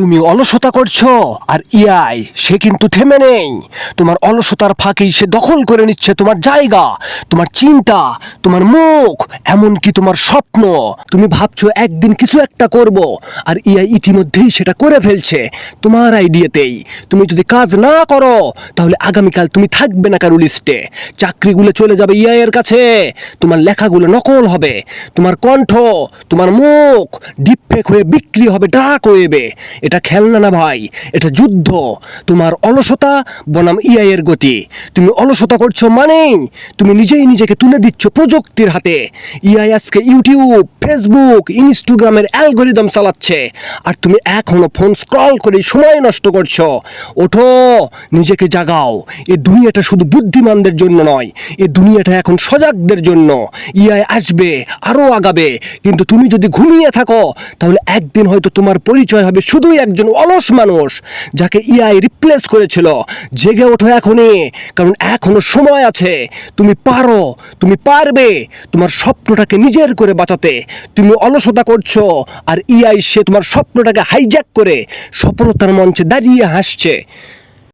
তুমি অলসতা করছ? আর ইয়াই সে কিন্তু থেমে নেই। তোমার অলসতার ফাঁকেই সে দখল করে নিচ্ছে তোমার জায়গা, তোমার চিন্তা, তোমার মুখ, এমনকি তোমার স্বপ্ন। তুমি ভাবছ, একদিন কিছু একটা করব, আর ইয়াই ইতিমধ্যেই সেটা করে ফেলছে তোমার আইডিয়াতেই। তুমি যদি কাজ না করো, তাহলে আগামীকাল তুমি থাকবে না কারও লিস্টে। চাকরিগুলো চলে যাবে ইয়াই এর কাছে। তোমার লেখাগুলো নকল হবে। তোমার কণ্ঠ, তোমার মুখ, ডিপফেক হয়ে বিক্রি হবে ডাক ওয়েবে। এটা খেলনা না ভাই, এটা যুদ্ধ। তোমার অলসতা বনাম ইআইয়ের এর গতি। তুমি অলসতা করছ মানেই তুমি নিজেই নিজেকে তুলে দিচ্ছ প্রযুক্তির হাতে। ইআই আজকে ইউটিউব ফেসবুক ইনস্টাগ্রামের অ্যালগোরিদম চালাচ্ছে। আর তুমি এখনও ফোন স্ক্রল করে সময় নষ্ট করছ। ওঠো, নিজেকে জাগাও। এ দুনিয়াটা শুধু বুদ্ধিমানদের জন্য নয়, এ দুনিয়াটা এখন সজাগদের জন্য। ইআই আসবে আরও আগাবে। কিন্তু তুমি যদি ঘুমিয়ে থাকো, তাহলে একদিন হয়তো তোমার পরিচয় হবে শুধুই একজন অলস মানুষ, যাকে ইআই রিপ্লেস করেছিল। জেগে ওঠো এখনই, কারণ এখনও সময় আছে। তুমি পারো, তুমি পারবে তোমার স্বপ্নটাকে নিজের করে বাঁচাতে। তুমি অলসতা করছ আর ইআই সে তোমার স্বপ্নটাকে হাইজ্যাক করে সফলতার মঞ্চে দাঁড়িয়ে হাসছে।